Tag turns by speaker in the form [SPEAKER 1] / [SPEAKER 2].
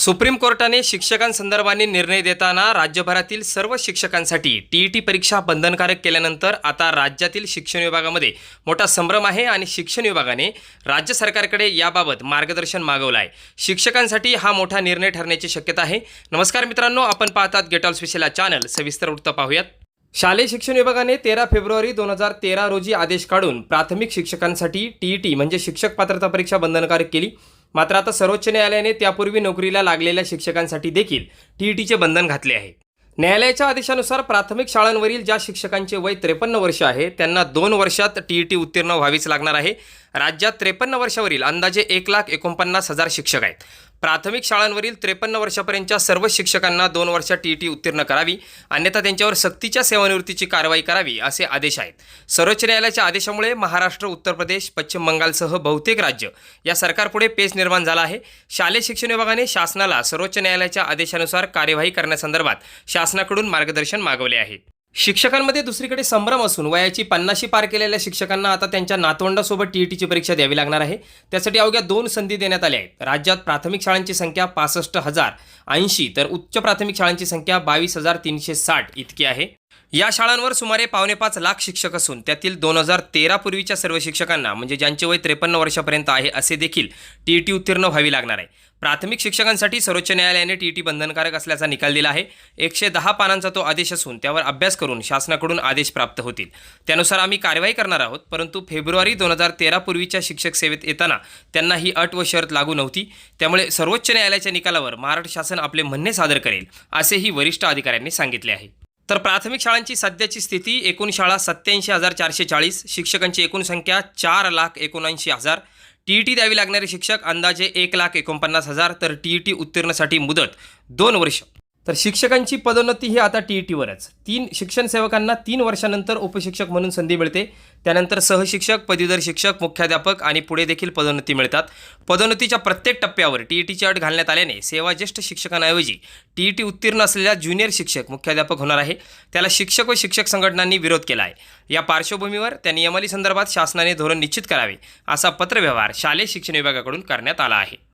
[SPEAKER 1] Supreme कोर्टाने शिक्षकांसंदर्भाने निर्णय देताना राज्यभरातील सर्व शिक्षकांसाठी टीईटी परीक्षा बंधनकारक केल्यानंतर आता राज्यातील शिक्षण विभागामध्ये मोठा संभ्रम आहे आणि शिक्षण विभागाने राज्य सरकारकडे याबाबत मार्गदर्शन मागवलं आहे शिक्षकांसाठी हा मोठा निर्णय ठरण्याची शक्यता आहे. नमस्कार मित्रांनो आपण पाहतात गेट ऑल चॅनल सविस्तर वृत्त पाहूयात. शालेय शिक्षण विभागाने तेरा फेब्रुवारी दोन हजार तेरा रोजी आदेश काढून प्राथमिक शिक्षकांसाठी टीईटी म्हणजे शिक्षक पात्रता परीक्षा बंधनकारक केली. मात्र आता सर्वोच्च न्यायालयाने त्यापूर्वी नोकरीला लागलेल्या शिक्षकांसाठी देखील टीईटीचे बंधन घातले आहे. न्यायालयाच्या आदेशानुसार प्राथमिक शाळांवरील ज्या शिक्षकांचे वय त्रेपन्न वर्ष आहे त्यांना दोन वर्षात टीईटी उत्तीर्ण व्हावीच लागणार आहे. राज्यात त्रेपन्न वर्षावरील अंदाजे एक लाख एकोणपन्नास हजार शिक्षक आहेत. प्राथमिक शाळांवरील त्रेपन्न वर्षापर्यंतच्या सर्व शिक्षकांना दोन वर्षात टी उत्तीर्ण करावी अन्यथा त्यांच्यावर सक्तीच्या सेवानिवृत्तीची कारवाई करावी असे आदेश आहेत. सर्वोच्च न्यायालयाच्या आदेशामुळे महाराष्ट्र उत्तर प्रदेश पश्चिम बंगालसह बहुतेक राज्य या सरकारपुढे पेच निर्माण झाला आहे. शालेय शिक्षण विभागाने शासनाला सर्वोच्च न्यायालयाच्या आदेशानुसार कार्यवाही करण्यासंदर्भात शासनाकडून मार्गदर्शन मागवले आहे. शिक्षकांमध्ये दुसरीकडे संभ्रम असून वयाची पन्नाशी पार केलेल्या शिक्षकांना आता त्यांच्या नातवंडासोबत टीईटीची परीक्षा द्यावी लागणार आहे. त्यासाठी अवघ्या दोन संधी देण्यात आल्या आहेत. राज्यात प्राथमिक शाळांची संख्या पासष्ट हजार ऐंशी तर उच्च प्राथमिक शाळांची संख्या बावीस हजार तीनशे साठ इतकी आहे. या शाळांवर सुमारे पावणेपाच लाख शिक्षक असून त्यातील दोन हजार तेरा पूर्वीच्या सर्व शिक्षकांना म्हणजे ज्यांचे वय त्रेपन्न वर्षापर्यंत आहे असे देखील टी ई टी उत्तीर्ण व्हावी लागणार आहे. प्राथमिक शिक्षकांसाठी सर्वोच्च न्यायालयाने टीईटी बंधनकारक असल्याचा निकाल दिला आहे. एकशे दहा पानांचा तो आदेश असून त्यावर अभ्यास करून शासनाकडून आदेश प्राप्त होतील. त्यानुसार आम्ही कारवाई करणार आहोत परंतु फेब्रुवारी दोन हजार तेरा पूर्वीच्या शिक्षक सेवेत येताना त्यांना ही अट व शर्त लागू नव्हती. त्यामुळे सर्वोच्च न्यायालयाच्या निकालावर महाराष्ट्र शासन आपले म्हणणे सादर करेल असेही वरिष्ठ अधिकाऱ्यांनी सांगितले आहे. तर प्राथमिक शाळांची सध्याची स्थिती एकूण शाळा सत्याऐंशी हजार चारशे चाळीस शिक्षकांची एकूण संख्या चार लाख एकोणऐंशी हजार टीईटी द्यावी लागणारे शिक्षक अंदाजे एक लाख एकोणपन्नास हजार तर टीईटी उत्तीर्णसाठी मुदत दोन वर्ष. तर शिक्षकांची पदोन्नती ही आता टी टीवरच तीन शिक्षण सेवकांना तीन वर्षानंतर उपशिक्षक म्हणून संधी मिळते. त्यानंतर सहशिक्षक पदवीधर शिक्षक मुख्याध्यापक आणि पुढे देखील पदोन्नती मिळतात. पदोन्नतीच्या प्रत्येक टप्प्यावर टी टीची अट घालण्यात आल्याने सेवा ज्येष्ठ शिक्षकांऐवजी टी टी उत्तीर्ण असलेल्या ज्युनियर शिक्षक मुख्याध्यापक होणार आहे. त्याला शिक्षक व शिक्षक संघटनांनी विरोध केला आहे या पार्श्वभूमीवर त्या नियमाली संदर्भात शासनाने धोरण निश्चित करावे असा पत्रव्यवहार शालेय शिक्षण विभागाकडून करण्यात आला आहे.